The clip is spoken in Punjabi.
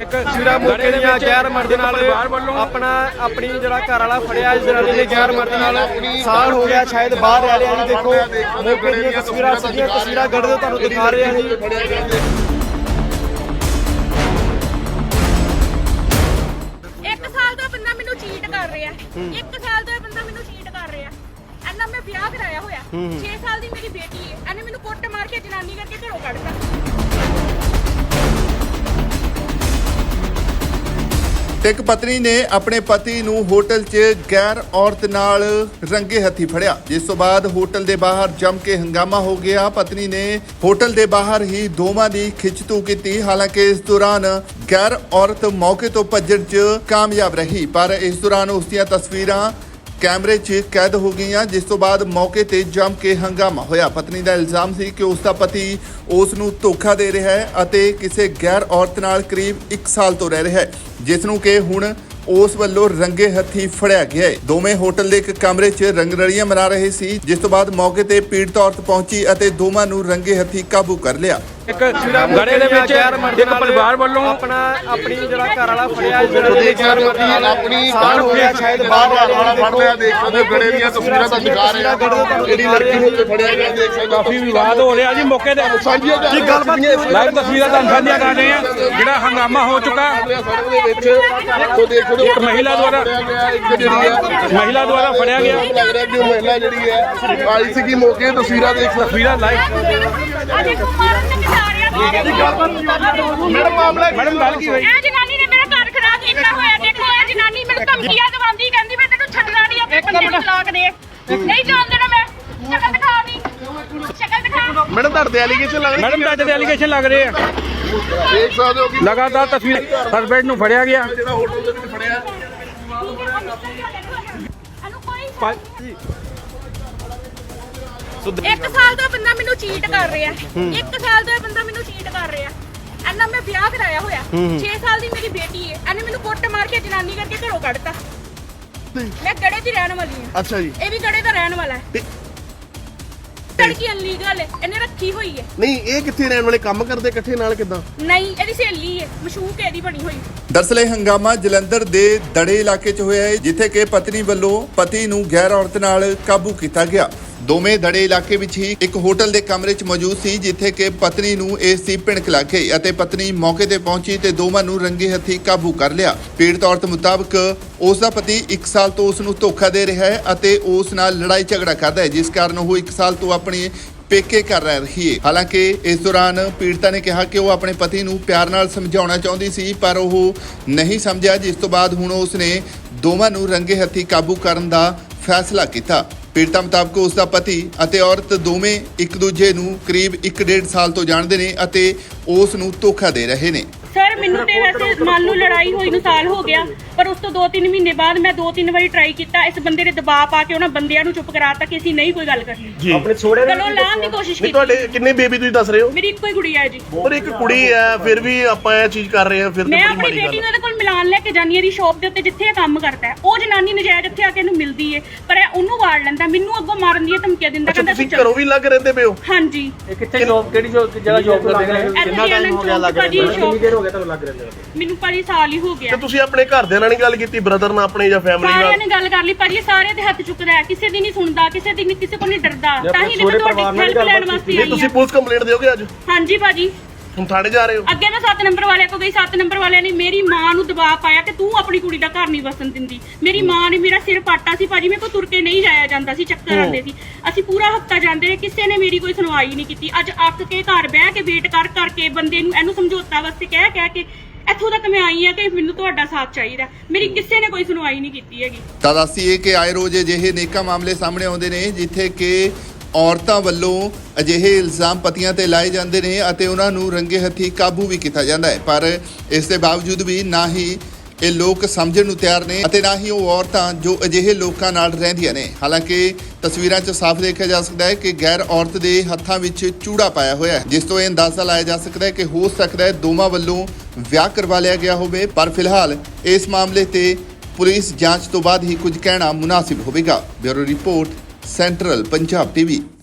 ਇੱਕ ਸਿਰਾ ਮੋਕੇ ਦੀਆਂ ਗੈਰ ਮਰਦ ਨਾਲ ਆਪਣਾ ਆਪਣੀ ਜਿਹੜਾ ਘਰ ਵਾਲਾ ਫੜਿਆ ਇਸ ਜਨਾਨੀ ਨੇ ਗੈਰ ਮਰਦ ਨਾਲ। ਸਾਲ ਹੋ ਗਿਆ ਸ਼ਾਇਦ ਬਾਹਰ ਰਹਿ ਰਿਹਾ ਜੀ ਦੇਖੋ ਮੋਕੇ ਦੀਆਂ ਤਸਵੀਰਾਂ ਸਿੱਧੀਆਂ ਤਸਵੀਰਾਂ ਗੜਦੇ ਤੁਹਾਨੂੰ ਦਿਖਾ ਰਹੇ ਹਾਂ ਜੀ। ਇੱਕ ਸਾਲ ਦਾ ਬੰਦਾ ਮੈਨੂੰ ਚੀਟ ਕਰ ਰਿਹਾ। ਇੱਕ ਸਾਲ ਦਾ ਬੰਦਾ ਮੈਨੂੰ ਚੀਟ ਕਰ ਰਿਹਾ। ਐਨਾ ਮੈਂ ਵਿਆਹ ਕਰਾਇਆ ਹੋਇਆ। 6 ਸਾਲ ਦੀ ਮੇਰੀ ਬੇਟੀ ਹੈ। ਇਹਨੇ ਮੈਨੂੰ ਕੁੱਟ ਮਾਰ ਕੇ ਜਨਾਨੀ ਕਰਕੇ ਘਰੋਂ ਕੱਢਤਾ। ਇੱਕ ਪਤਨੀ ਨੇ ਆਪਣੇ ਪਤੀ ਨੂੰ ਹੋਟਲ 'ਚ ਗੈਰ ਔਰਤ ਨਾਲ ਰੰਗੇ ਹੱਥੀ ਫੜਿਆ। ਜਿਸ ਤੋਂ ਬਾਅਦ ਹੋਟਲ ਦੇ ਬਾਹਰ ਜੰਮ ਕੇ ਹੰਗਾਮਾ ਹੋ ਗਿਆ। ਪਤਨੀ ਨੇ ਹੋਟਲ ਦੇ ਬਾਹਰ ਹੀ ਦੋਵਾਂ ਦੀ ਖਿੱਚਤੂ ਕੀਤੀ। ਹਾਲਾਂਕਿ ਇਸ ਦੌਰਾਨ ਗੈਰ ਔਰਤ ਮੌਕੇ ਤੋਂ ਭੱਜਣ 'ਚ ਕਾਮਯਾਬ ਰਹੀ। ਪਰ ਇਸ ਦੌਰਾਨ ਉਸ ਦੀਆਂ ਤਸਵੀਰਾਂ ਕੈਮਰੇ 'ਚ ਕੈਦ ਹੋ ਗਈਆਂ, ਜਿਸ ਤੋਂ ਬਾਅਦ ਮੌਕੇ ਤੇ ਜੰਮ ਕੇ ਹੰਗਾਮਾ ਹੋਇਆ। ਪਤਨੀ ਦਾ ਇਲਜ਼ਾਮ ਸੀ ਕਿ ਉਸ ਦਾ ਪਤੀ ਉਸ ਨੂੰ ਧੋਖਾ ਦੇ ਰਿਹਾ ਹੈ ਅਤੇ ਕਿਸੇ ਗੈਰ ਔਰਤ ਨਾਲ ਕਰੀਬ 1 ਸਾਲ ਤੋਂ ਰਹਿ ਰਿਹਾ ਹੈ, ਜਿਸ ਨੂੰ ਕਿ ਹੁਣ ਉਸ ਵੱਲੋਂ ਰੰਗੇ ਹੱਥੀ ਫੜਿਆ ਗਿਆ ਹੈ। ਦੋਵੇਂ ਹੋਟਲ ਦੇ ਇੱਕ ਕਮਰੇ 'ਚ ਰੰਗਰਲੀਆਂ ਮਨਾ ਰਹੇ ਸੀ, ਜਿਸ ਤੋਂ ਬਾਅਦ ਮੌਕੇ ਤੇ ਪੀੜਤ ਔਰਤ ਪਹੁੰਚੀ ਅਤੇ ਦੋਵਾਂ ਨੂੰ ਰੰਗੇ ਹੱਥੀ ਕਾਬੂ ਕਰ ਲਿਆ। ਇੱਕ ਮੋਕੇ ਦੇ ਵਿੱਚ ਇੱਕ ਪਰਿਵਾਰ ਵੱਲੋਂ ਆਪਣਾ ਆਪਣੀ ਜਿਹੜਾ ਘਰ ਵਾਲਾ ਫੜਿਆ ਜਨਾਨੀ ਨੇ ਗੈਰ ਮਰਦ ਨਾਲ ਆਪਣੀ ਸਾਲ ਹੋ ਗਿਆ ਸ਼ਾਇਦ ਬਾਹਰ ਰਹਿ ਰਿਹਾ ਜੀ ਦੇਖੋ ਸਕਦੇ ਹੋ ਗੜੇ ਦੀਆਂ ਤਸਵੀਰਾਂ ਤਾਂ ਦਿਖਾ ਰਹੇ ਆ ਜਿਹੜੀ ਲੜਕੀ ਨੂੰ ਫੜਿਆ ਗਿਆ ਦੇਖ ਸਕਦੇ ਹੋ। ਕਾਫੀ ਵਿਵਾਦ ਹੋ ਰਿਹਾ ਜੀ ਮੌਕੇ ਤੇ। ਕੀ ਗੱਲਬਾਤ? ਲਾਈਵ ਤਸਵੀਰਾਂ ਤੁਹਾਨੂੰ ਸਾਂਝੀਆਂ ਕਰ ਰਹੇ ਹਾਂ ਜਿਹੜਾ ਹੰਗਾਮਾ ਹੋ ਚੁੱਕਾ। ਸੜਕ ਦੇ ਵਿੱਚ ਤੋਂ ਦੇਖ। ਸਕਦੇ ਹੋ ਇੱਕ ਮਹਿਲਾ ਦੁਆਰਾ ਇੱਕ ਜਿਹੜੀ ਹੈ ਮਹਿਲਾ ਦੁਆਰਾ ਫੜਿਆ ਗਿਆ। ਲੱਗ ਰਿਹਾ ਕਿ ਉਹ ਮਹਿਲਾ ਜਿਹੜੀ ਹੈ ਆਈ ਸੀ ਕਿ ਮੌਕੇ ਤਸਵੀਰਾਂ ਦੇਖ ਸਕਦੇ ਤਸਵੀਰਾਂ ਲਾਈਵ ਅਜੇ ਤੂੰ ਮਾਰਨ ਤੇ ਕਿਦਾਂ ਰਿਹਾ ਮੈਡਮ ਮਾਮਲਾ ਮੈਡਮ ਗੱਲ ਕੀ ਹੋਈ? ਇਹ ਜਨਾਨੀ ਨੇ ਮੇਰਾ ਘਰ ਖਰਾਬ ਕੀਤਾ ਹੋਇਆ। ਦੇਖੋ ਇਹ ਜਨਾਨੀ ਮੈਨੂੰ ਧਮਕੀਆਂ ਦਵਾਉਂਦੀ ਕਹਿੰਦੀ ਮੈਂ ਤੈਨੂੰ ਛੱਡਣਾ ਨਹੀਂ ਆਪਣੇ ਬੰਦੇ ਨੂੰ ਤਲਾਕ ਦੇ। ਨਹੀਂ ਜਾਣ ਦੇਣਾ ਮੈਂ। ਸ਼ਕਲ ਦਿਖਾ ਦੀ ਸ਼ਕਲ ਦਿਖਾ। ਮੈਡਮ ਤੁਹਾਡੇ ਐਲੀਗੇਸ਼ਨ ਲੱਗ ਮੈਡਮ ਤੁਹਾਡੇ ਤੇ ਐਲੀਗੇਸ਼ਨ ਲੱਗ ਰਹੇ ਆ। ਦੇਖ ਸਕਦੇ ਹੋ ਕਿ ਲਗਾਤਾਰ ਤਸਵੀਰ ਹਸਬੈਂਡ ਨੂੰ ਫੜਿਆ ਗਿਆ। ਜਿਹੜਾ ਹੋਟਲ ਦੇ ਵਿੱਚ ਫੜਿਆ। ਇਹਨੂੰ ਕੋਈ ਇੱਕ ਸਾਲ ਦਾ ਬੰਦਾ ਮੈਨੂੰ ਚੀਟ ਕਰ ਰਿਹਾ। ਇੱਕ ਸਾਲ ਦਾ ਬੰਦਾ ਮੈਨੂੰ ਚੀਟ ਕਰ ਰਿਹਾ। ਐਨਾ ਮੈਂ ਵਿਆਹ ਕਰਾਇਆ ਹੋਇਆ। 6 ਸਾਲ ਦੀ ਮੇਰੀ ਬੇਟੀ ਹੈ ਇਹਨੇ ਮੈਨੂੰ ਕੁੱਟ ਮਾਰ ਕੇ ਜਨਾਨੀ ਕਰਕੇ ਘਰੋਂ ਕੱਢਤਾ। ਮੈਂ ਗੜੇ ਦੀ ਰਹਿਣ ਵਾਲੀ ਹਾਂ ਅੱਛਾ ਜੀ। ਇਹ ਵੀ ਗੜੇ ਦਾ ਰਹਿਣ ਵਾਲਾ ਹੈ। ਲੜਕੀ ਅਨਲੀਗਲ ਹੈ ਇਹਨੇ ਰੱਖੀ ਹੋਈ ਹੈ ਨਹੀਂ ਇਹ ਕਿੱਥੇ ਰਹਿਣ ਵਾਲੇ? ਕੰਮ ਕਰਦੇ ਇਕੱਠੇ ਨਾਲ ਕਿਦਾਂ? ਨਹੀਂ ਇਹਦੀ ਸਹੇਲੀ ਹੈ ਮਸ਼ੂਕ ਇਹਦੀ ਬਣੀ ਹੋਈ ਦਰਅਸਲ ਇਹ ਹੰਗਾਮਾ ਜਲੰਧਰ ਦੇ ਦੜੇ ਇਲਾਕੇ 'ਚ ਹੋਇਆ ਹੈ ਜਿੱਥੇ ਕਿ ਪਤਨੀ ਵੱਲੋਂ ਪਤੀ ਨੂੰ ਗੈਰ ਔਰਤ ਨਾਲ ਕਾਬੂ ਕੀਤਾ ਗਿਆ। ਦੋਵੇਂ ਦੜੇ ਇਲਾਕੇ ਵਿੱਚ ਹੀ ਇੱਕ ਹੋਟਲ ਦੇ ਕਮਰੇ 'ਚ ਮੌਜੂਦ ਸੀ, ਜਿੱਥੇ ਕਿ ਪਤਨੀ ਨੂੰ ਇਸ ਦੀ ਭਿਣਕ ਲੱਗ ਗਈ ਅਤੇ ਪਤਨੀ ਮੌਕੇ ਤੇ ਪਹੁੰਚੀ ਤੇ ਦੋਵਾਂ ਨੂੰ ਰੰਗੇ ਹੱਥੀ ਕਾਬੂ ਕਰ ਲਿਆ। ਪੀੜਤ ਔਰਤ ਮੁਤਾਬਕ ਉਸ ਦਾ ਪਤੀ 1 ਸਾਲ ਤੋਂ ਉਸ ਨੂੰ ਧੋਖਾ ਦੇ ਰਿਹਾ ਹੈ ਅਤੇ ਉਸ ਨਾਲ ਲੜਾਈ ਝਗੜਾ ਕਰਦਾ ਹੈ, ਜਿਸ ਕਾਰਨ ਉਹ 1 ਸਾਲ ਤੋਂ ਆਪਣੀ ਪੇਕੇ ਕਰ ਰਹੀ ਹੈ। ਹਾਲਾਂਕਿ ਇਸ ਦੌਰਾਨ ਪੀੜਤਾ ਨੇ ਕਿਹਾ ਕਿ ਉਹ ਆਪਣੇ ਪਤੀ ਨੂੰ ਪਿਆਰ ਨਾਲ ਸਮਝਾਉਣਾ ਚਾਹੁੰਦੀ ਸੀ, ਪਰ ਉਹ ਨਹੀਂ ਸਮਝਿਆ, ਜਿਸ ਤੋਂ ਬਾਅਦ ਹੁਣ ਉਸ ਨੇ ਦੋਵਾਂ ਨੂੰ ਰੰਗੇ ਹੱਥੀ ਕਾਬੂ ਕਰਨ ਦਾ ਫੈਸਲਾ ਕੀਤਾ। ਪੀੜਤਾ ਮੁਤਾਬਕ ਉਸ ਦਾ ਪਤੀ ਅਤੇ ਔਰਤ ਦੋਵੇਂ ਇੱਕ ਦੂਜੇ ਨੂੰ ਕਰੀਬ 1.5 ਸਾਲ ਤੋਂ ਜਾਣਦੇ ਨੇ ਅਤੇ ਉਸ ਨੂੰ ਧੋਖਾ ਦੇ ਰਹੇ ਨੇ। ਮੈਨੂੰ ਤੇ ਵੈਸੇ ਮੰਨ ਲਓ ਲੜਾਈ ਹੋਈ ਨੂੰ ਸਾਲ ਹੋ ਗਿਆ ਪਰ ਉਸ ਤੋਂ 2-3 ਮਹੀਨੇ ਬਾਅਦ ਮੈਂ 2-3 ਵਾਰੀ ਟਰਾਈ ਕੀਤਾ ਇਸ ਬੰਦੇ ਨੇ ਦਬਾਅ ਪਾ ਕੇ ਉਹਨਾਂ ਬੰਦਿਆਂ ਨੂੰ ਚੁੱਪ ਕਰਾਤਾ ਕਿ ਅਸੀਂ ਨਹੀਂ ਕੋਈ ਗੱਲ ਕਰਨੀ। ਆਪਣੇ ਛੋੜੇ ਚਲੋ ਲਾਉਣ ਦੀ ਕੋਸ਼ਿਸ਼ ਕੀਤੀ। ਤੁਹਾਡੇ ਕਿੰਨੇ ਬੇਬੀ ਤੁਸੀਂ ਦੱਸ ਰਹੇ ਹੋ? ਮੇਰੀ ਇੱਕੋ ਹੀ ਗੁੜੀਆ ਹੈ ਜੀ। ਪਰ ਇੱਕ ਕੁੜੀ ਹੈ ਫਿਰ ਵੀ ਆਪਾਂ ਇਹ ਚੀਜ਼ ਕਰ ਰਹੇ ਹਾਂ ਫਿਰ ਤੇ ਮੈਂ ਆਪਣੀ ਗੱਲ ਬੇਟੀ ਹੈ। ਨੂੰ ਇਹਦੇ ਕੋਲ ਮਿਲਾਨ ਲੈ ਕੇ ਜਾਨੀ ਇਹਦੀ ਸ਼ਾਪ ਦੇ ਉੱਤੇ ਜਿੱਥੇ ਇਹ ਕੰਮ ਕਰਦਾ ਹੈ। ਉਹ ਜਨਾਨੀ ਨਜਾਇਜ਼ ਇੱਥੇ ਆ ਕੇ ਇਹਨੂੰ ਮਿਲਦੀ ਏ ਪਰ ਇਹ ਉਹਨੂੰ ਵਾੜ ਲੈਂਦਾ ਮੈਨੂੰ ਅੱਗੋਂ ਮਾਰਨ ਦੀਆਂ ਧਮਕੀਆਂ ਦਿੰਦਾ ਕਹਿੰਦਾ ਤੁਸੀਂ ਘਰੋਂ ਵੀ ਲੱਗ ਰਹਿੰਦੇ ਪਏ ਹੋ? ਹਾਂਜੀ। ਕਿੱਥੇ ਜੋਬ ਕਿਹੜੀ ਜੋਬ ਜਗ੍ਹਾ ਜੋਬ ਕਰਦੇ ਨੇ ਕਿੰਨਾ ਟਾਈਮ ਹੋ ਗਿਆ ਲੱਗ ਰਿਹਾ? ਹੋ ਗਿਆ ਤੁਹਾਨੂੰ ਲੱਗ ਰਿਹਾ ਮੈਨੂੰ ਭਾਜੀ ਸਾਲ ਹੀ ਹੋ ਗਿਆ। ਤੇ ਤੁਸੀਂ ਆਪਣੇ ਘਰਦਿਆਂ ਨਾਲ ਨਹੀਂ ਗੱਲ ਕੀਤੀ ਬ੍ਰਦਰ ਨਾਲ ਆਪਣੇ ਜਾਂ ਫੈਮਿਲੀ ਸਾਰਿਆਂ ਨਾਲ? ਨੇ ਗੱਲ ਕਰ ਲਈ ਭਾਜੀ ਸਾਰੇ ਤੇ ਹੱਥ ਚੁੱਕਦਾ ਹੈ ਕਿਸੇ ਦੀ ਨਹੀਂ ਸੁਣਦਾ ਕਿਸੇ ਦੀ ਨਹੀਂ ਕਿਸੇ ਕੋਲ ਨਹੀਂ ਡਰਦਾ। ਤਾਂ ਹੀ ਪਰਿਵਾਰ ਤੁਹਾਡੀ ਹੈਲਪ ਲੈਣ ਵਾਸਤੇ ਨਹੀਂ ਆਈ ਤੁਸੀਂ ਹਾਂ ਪੁਲਿਸ ਕੰਪਲੇਂਟ ਦਿਓਗੇ ਅੱਜ? ਹਾਂਜੀ ਭਾਜੀ। ਹੁਣ ਥਾਣੇ ਜਾ ਰਹੇ ਹੋ। ਅੱਗੇ ਮੈਂ 7 ਨੰਬਰ ਵਾਲਿਆਂ ਕੋਲ ਗਈ 7 ਨੰਬਰ ਵਾਲਿਆਂ ਨੇ ਮੇਰੀ ਮਾਂ ਨੂੰ ਦਬਾਅ ਪਾਇਆ ਕਿ ਤੂੰ ਆਪਣੀ ਕੁੜੀ ਦਾ ਘਰ ਨਹੀਂ ਵਸਣ ਦਿੰਦੀ। ਮੇਰੀ ਮਾਂ ਨੇ ਮੇਰਾ ਸਿਰ ਪਾਟਾ ਸੀ ਭਾਜੀ ਮੇਰੇ ਕੋਲ ਤੁਰ ਕੇ ਨਹੀਂ ਜਾਇਆ ਜਾਂਦਾ ਸੀ ਚੱਕਰ ਆਉਂਦੇ ਸੀ। ਅਸੀਂ ਪੂਰਾ ਹਫਤਾ ਜਾਂਦੇ ਰਹੇ ਕਿਸੇ ਨੇ ਮੇਰੀ ਕੋਈ ਸੁਣਵਾਈ ਨਹੀਂ ਕੀਤੀ। ਅੱਜ ਅੱਕ ਕੇ ਘਰ ਬਹਿ ਕੇ ਵੇਟ ਕਰ ਕਰਕੇ ਬੰਦੇ ਨੂੰ ਇਹਨੂੰ ਸਮਝੌਤਾ ਵਾਸਤੇ ਕਹਿ ਕਹਿ ਕੇ ਇੱਥੋਂ ਤੱਕ ਮੈਂ ਆਈ ਆ ਕਿ ਮੈਨੂੰ ਤੁਹਾਡਾ ਸਾਥ ਚਾਹੀਦਾ। ਮੇਰੀ ਕਿਸੇ ਨੇ ਕੋਈ ਸੁਣਵਾਈ ਨਹੀਂ ਕੀਤੀ ਹੈਗੀ। ਤਾਂ ਦੱਸੀਏ ਕਿ ਆਏ ਰੋਜ਼ ਅਜਿਹੇ ਨੇਕਾਂ ਮਾਮਲੇ ਸਾਹਮਣੇ ਆਉਂਦੇ ਨੇ ਜਿੱਥੇ ਕਿ ਔਰਤਾਂ ਵੱਲੋਂ ਅਜਿਹੇ ਇਲਜ਼ਾਮ ਪਤੀਆਂ ਤੇ ਲਾਏ ਜਾਂਦੇ ਨੇ ਅਤੇ ਉਹਨਾਂ ਨੂੰ ਰੰਗੇ ਹੱਥੀ ਕਾਬੂ ਵੀ ਕੀਤਾ ਜਾਂਦਾ ਹੈ। ਪਰ ਇਸ ਦੇ ਬਾਵਜੂਦ ਵੀ ਨਾ ਹੀ ਇਹ ਲੋਕ ਸਮਝਣ ਨੂੰ ਤਿਆਰ ਨੇ ਅਤੇ ਨਾ ਹੀ ਉਹ ਔਰਤਾਂ ਜੋ ਅਜਿਹੇ ਲੋਕਾਂ ਨਾਲ ਰਹਿੰਦੀਆਂ ਨੇ। ਹਾਲਾਂਕਿ ਤਸਵੀਰਾਂ 'ਚ ਸਾਫ਼ ਦੇਖਿਆ ਜਾ ਸਕਦਾ ਹੈ ਕਿ ਗੈਰ ਔਰਤ ਦੇ ਹੱਥਾਂ ਵਿੱਚ ਚੂੜਾ ਪਾਇਆ ਹੋਇਆ ਹੈ, ਜਿਸ ਤੋਂ ਇਹ ਅੰਦਾਜ਼ਾ ਲਾਇਆ ਜਾ ਸਕਦਾ ਹੈ ਕਿ ਹੋ ਸਕਦਾ ਹੈ ਦੋਵਾਂ ਵੱਲੋਂ ਵਿਆਹ ਕਰਵਾ ਲਿਆ ਗਿਆ ਹੋਵੇ। ਪਰ ਫਿਲਹਾਲ ਇਸ ਮਾਮਲੇ ਤੇ ਪੁਲਿਸ ਜਾਂਚ ਤੋਂ ਬਾਅਦ ਹੀ ਕੁਝ ਕਹਿਣਾ ਮੁਨਾਸਿਬ ਹੋਵੇਗਾ। Bureau report central Punjab TV